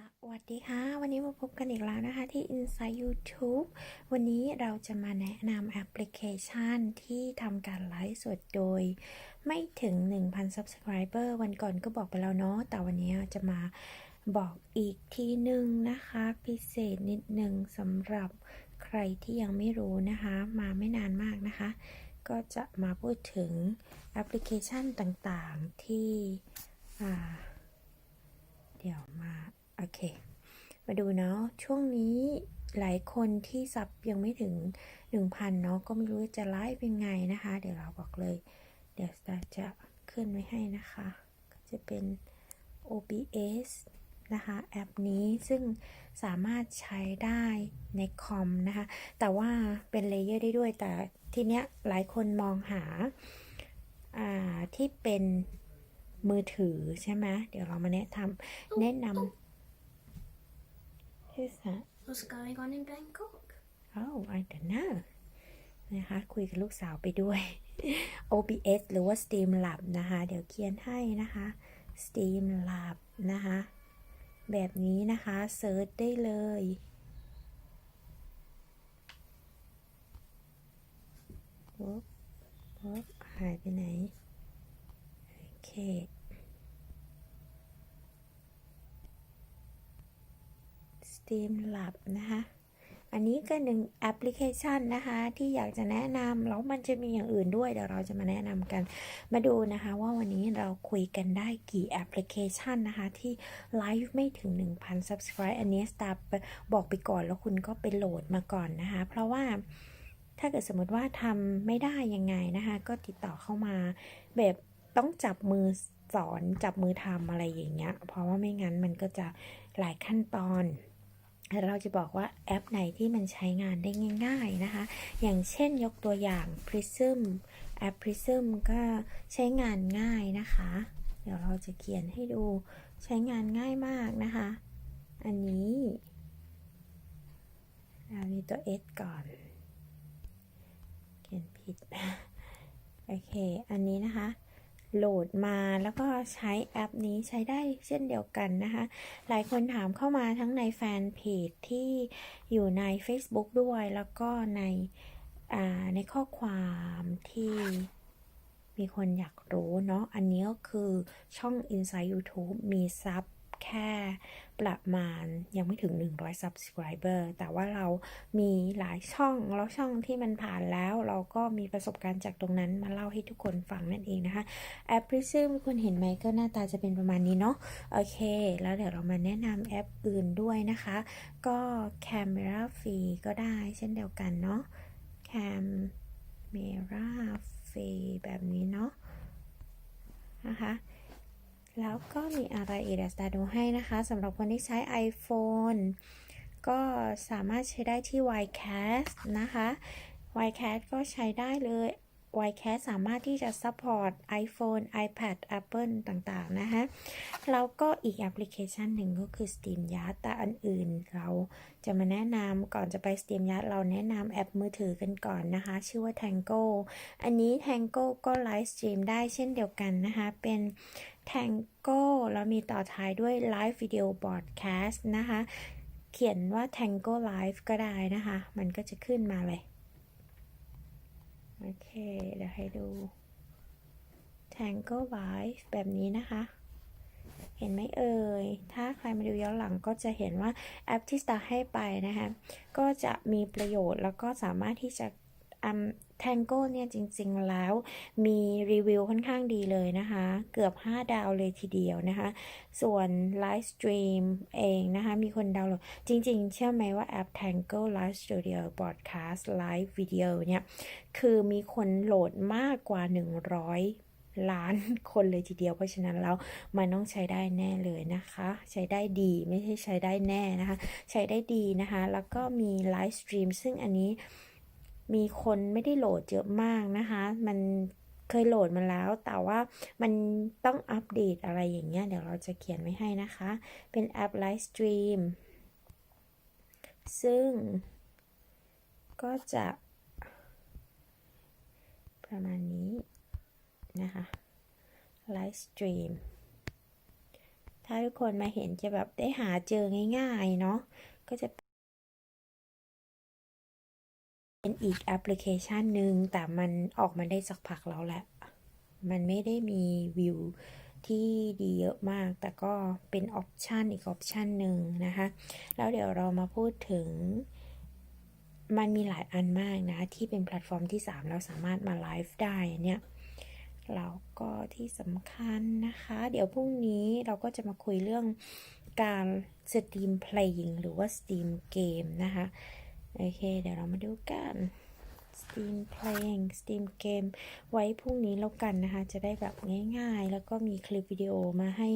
สวัสดีค่ะ วันนี้มาพบกันอีกแล้วนะคะที่ Inside YouTube วันนี้เราจะมาแนะนำแอปพลิเคชันที่ทำการไลฟ์สดโดย ไม่ถึง 1,000 Subscriber วันก่อนก็บอกไปแล้วเนาะแต่วันนี้จะมาบอกอีกทีหนึ่งนะคะ พิเศษนิดหนึ่งสำหรับใครที่ยังไม่รู้นะคะ มาไม่นานมากนะคะ ก็จะมาพูดถึงแอปพลิเคชันต่างๆที่อ่าเดี๋ยวมา โอเค มาดูเนาะ ช่วงนี้หลายคนที่ซับยังไม่ถึง 1,000 เนาะ ก็ไม่รู้จะไลฟ์เป็นไงนะคะ เดี๋ยวเราบอกเลย เดี๋ยวจะขึ้นไว้ให้นะคะ ก็จะเป็น OBS นะคะแอปนี้ซึ่งสามารถใช้ได้ในคอมนะคะ แต่ว่าเป็นเลเยอร์ได้ด้วย แต่ทีเนี้ยหลายคนมองหาาที่เป็นมือถือใช่ไหมเดี๋ยวเรามาแนะนำแนะนำ Who's that What's going on in Bangkok? Oh I don't know นะคะคุยกับลูกสาวไปด้วย OBS หรือว่า Streamlab นะคะ เดี๋ยวเขียนให้นะคะ Streamlab นะคะ แบบนี้นะคะเซิร์ชได้เลยโอ๊บโอ๊บหายไปไหน โอเค Steam Lab นะคะ อันนี้ก็หนึ่งแอปพลิเคชันนะคะ ที่อยากจะแนะนำแล้วมันจะมีอย่างอื่นด้วย เดี๋ยวเราจะมาแนะนำกัน มาดูนะคะว่าวันนี้เราคุยกันได้กี่แอปพลิเคชันนะคะ ที่ไลฟ์ไม่ถึง 1,000 subscribe อันนี้สตาร์บอกไปก่อนแล้วคุณก็ไปโหลดมาก่อนนะคะ เพราะว่าถ้าเกิดสมมติว่าทำไม่ได้ยังไงนะคะ ก็ติดต่อเข้ามาแบบต้องจับมือสอนจับมือทำอะไรอย่างเงี้ย เพราะว่าไม่งั้นมันก็จะหลายขั้นตอน เราจะบอกว่าแอปไหนที่มันใช้งานได้ง่ายๆนะคะ อย่างเช่นยกตัวอย่าง Prism แอป Prism ก็ใช้งานง่ายนะคะ เดี๋ยวเราจะเขียนให้ดูใช้งานง่ายมากนะคะ อันนี้เรามีตัว S ก่อน เขียนผิด โอเค อันนี้นะคะ โหลดมาแล้วก็ใช้แอปนี้ใช้ได้เช่นเดียวกันนะคะ หลายคนถามเข้ามาทั้งในแฟนเพจที่อยู่ใน Facebook ด้วยแล้วก็ในในข้อความที่มีคนอยากรู้เนาะ อันนี้ก็คือช่อง Inside YouTube มีซับ แค่ประมาณยังไม่ถึง 100 subscriber แต่ว่าเรามีหลายช่อง แล้วช่องที่มันผ่านแล้วเราก็มีประสบการณ์จากตรงนั้นมาเล่าให้ทุกคนฟังนั่นเองนะคะแอป Prism คุณเห็นไหมก็หน้าตาจะเป็นประมาณนี้เนาะโอเค แล้วเดี๋ยวเรามาแนะนำแอปอื่นด้วยนะคะ ก็ Camera Free ก็ได้เช่นเดียวกันเนาะ Camera Free แบบนี้เนาะนะคะ แล้วก็มีอะไรอีกเดี๋ยวจะดูให้นะคะสำหรับคนที่ใช้ iPhone ก็สามารถใช้ได้ที่ YCast นะคะ YCast ก็ใช้ได้เลย YCast สามารถที่จะ support iPhone iPad Apple ต่างๆ นะคะแล้วก็อีกแอปพลิเคชันหนึ่งก็คือ Steam Yard แต่อันอื่นเราจะมาแนะนำก่อนจะไป Steam Yard เราแนะนำแอปมือถือกันก่อนนะคะ ชื่อว่า Tango อันนี้ Tango ก็ไลฟ์สตรีมได้เช่นเดียวกันนะคะ เป็น Tango แล้วมีต่อท้ายด้วย Live Video Broadcast นะคะ เขียนว่า Tango Live ก็ได้นะคะ มันก็จะขึ้นมาเลย โอเค เดี๋ยวให้ดู Tango Live แบบนี้นะคะ เห็นไหมเอ่ย ถ้าใครมาดูย้อนหลังก็จะเห็นว่าแอปที่สตาร์ให้ไปนะคะ ก็จะมีประโยชน์แล้วก็สามารถที่จะ อืม Tango เนี่ยจริงๆแล้วมีรีวิวค่อนข้างดีเลยนะคะ เกือบ 5 ดาวเลยทีเดียวนะคะ ส่วนไลฟ์สตรีมเองนะคะ มีคนดาวน์โหลด จริงๆ เชื่อไหมว่าแอป Tango Live Studio Broadcast Live Video เนี่ย คือมีคนโหลดมากกว่า 100ล้านคนเลยทีเดียวเพราะฉะนั้นแล้วมันต้องใช้ได้แน่เลยนะคะ ใช้ได้ดีไม่ใช่ใช้ได้แน่นะคะ ใช้ได้ดีนะคะ แล้วก็มีไลฟ์สตรีมซึ่งอันนี้ มีคนไม่ได้โหลดเยอะมากนะคะ มันเคยโหลดมาแล้ว แต่ว่ามันต้องอัปเดตอะไรอย่างเงี้ย เดี๋ยวเราจะเขียนไว้ให้นะคะ เป็นแอปไลฟ์สตรีม ซึ่งก็จะ ประมาณนี้นะคะไลฟ์สตรีม ถ้าทุกคนมาเห็นจะแบบได้หาเจอง่ายๆเนาะ ก็จะ เป็นอีกแอปพลิเคชันหนึ่งแต่มันออกมาได้สักพักแล้วแหละ มันไม่ได้มีวิวที่ดีเยอะมาก แต่ก็เป็นออปชันอีกออปชันหนึ่งนะคะ แล้วเดี๋ยวเรามาพูดถึง มันมีหลายอันมากนะ ที่เป็นแพลตฟอร์มที่ 3 เราสามารถมาไลฟ์ได้เนี่ยแล้วก็ที่สำคัญนะคะ เดี๋ยวพรุ่งนี้เราก็จะมาคุยเรื่องการสตรีมเพลงหรือว่าสตรีมเกมนะคะ โอเค เดี๋ยวเรามาดูกันสตรีมเพลงสตรีมเกมไว้พรุ่งนี้แล้วกันนะคะ จะได้แบบง่ายๆ แล้วก็มีคลิปวิดีโอมาให้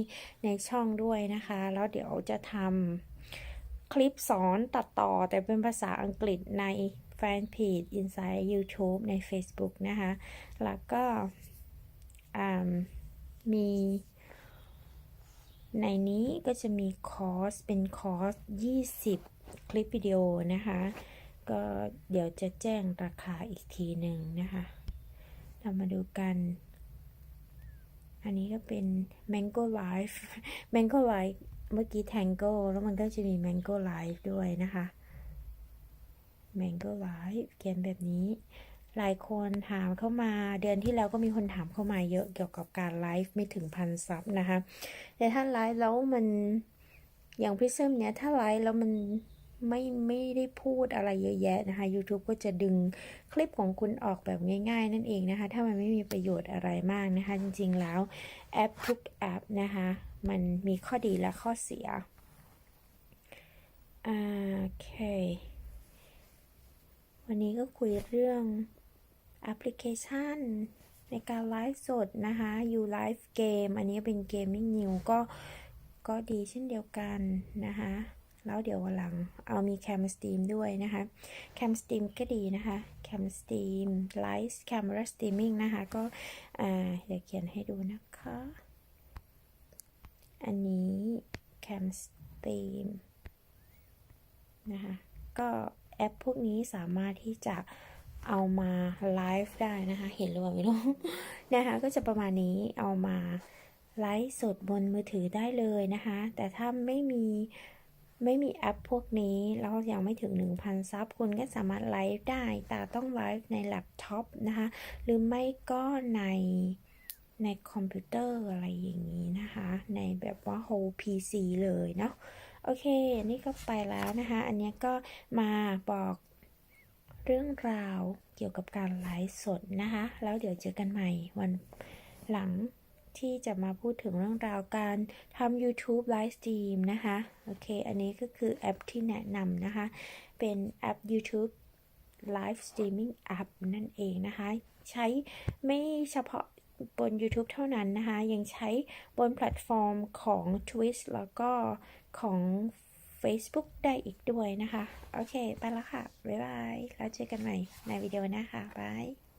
ในช่องด้วยนะคะ แล้วเดี๋ยวจะทำคลิปสอนตัดต่อแต่เป็นภาษาอังกฤษในแฟนเพจ Inside YouTube ใน Facebook นะคะ แล้วก็มีในนี้ก็จะมีคอร์สเป็นคอร์ส 20 คลิปวิดีโอนะคะ ก็เดี๋ยวจะแจ้งราคาอีกทีหนึ่งนะคะ เรามาดูกัน อันนี้ก็เป็น Mango Life Mango Life เมื่อกี้ Tango แล้วมันก็จะมี Mango Life ด้วยนะคะ Mango Life เขียนแบบนี้หลายคนถามเข้ามาเดือนที่แล้วก็มีคนถามเข้ามาเยอะเกี่ยวกับการไลฟ์ไม่ถึงพันซับนะคะ แต่ถ้าไลฟ์แล้วมันอย่างพิเซมเนี้ยถ้าไลฟ์แล้วมัน ไม่ไม่ได้พูดอะไรเยอะแยะนะคะ YouTube ก็จะดึงคลิปของคุณออกแบบง่าย ๆ นั่นเองนะคะ ถ้ามันไม่มีประโยชน์อะไรมากนะคะ จริงๆแล้วแอปทุกแอปนะคะ มันมีข้อดีและข้อเสียโอเค วันนี้ก็คุยเรื่องแอปพลิเคชันในการไลฟ์สดนะคะ You Live Game อันนี้เป็น Gaming New ก็ก็ดีเช่นเดียวกันนะคะ แล้วเดี๋ยววันหลังเอามี Cam Stream ด้วยนะคะ Cam Stream ก็ดีนะคะ Cam Stream Live Camera Streaming นะคะ ก็อ่าเดี๋ยวเขียนให้ดูนะคะ อันนี้ Cam Stream นะคะ ก็แอปพวกนี้สามารถที่จะเอามาไลฟ์ได้นะคะ เห็นหรือเปล่าไม่รู้นะคะ ก็จะประมาณนี้เอามาไลฟ์สดบนมือถือได้เลยนะคะ แต่ถ้าไม่มี ไม่มีแอปพวกนี้แล้วยังไม่ถึง 1,000 ซับ คุณก็สามารถไลฟ์ได้ แต่ต้องไลฟ์ในแล็ปท็อปนะคะ หรือไม่ก็ในในคอมพิวเตอร์อะไรอย่างนี้นะคะ ในแบบว่า whole PC เลยเนาะโอเค นี่ก็ไปแล้วนะคะ อันนี้ก็มาบอกเรื่องราวเกี่ยวกับการไลฟ์สดนะคะ แล้วเดี๋ยวเจอกันใหม่วันหลัง ที่จะมาพูดถึงเรื่องราวการทำ YouTube Live Stream นะคะ โอเค อันนี้ก็คือแอปที่แนะนำนะคะ เป็นแอป YouTube Live Streaming App นั่นเองนะคะ ใช้ไม่เฉพาะบน YouTube เท่านั้นนะคะ ยังใช้บนแพลตฟอร์มของ Twitch แล้วก็ของ Facebook ได้อีกด้วยนะคะ โอเค ไปแล้วค่ะ บ๊ายบาย แล้วเจอกันใหม่ในวิดีโอหน้าค่ะบาย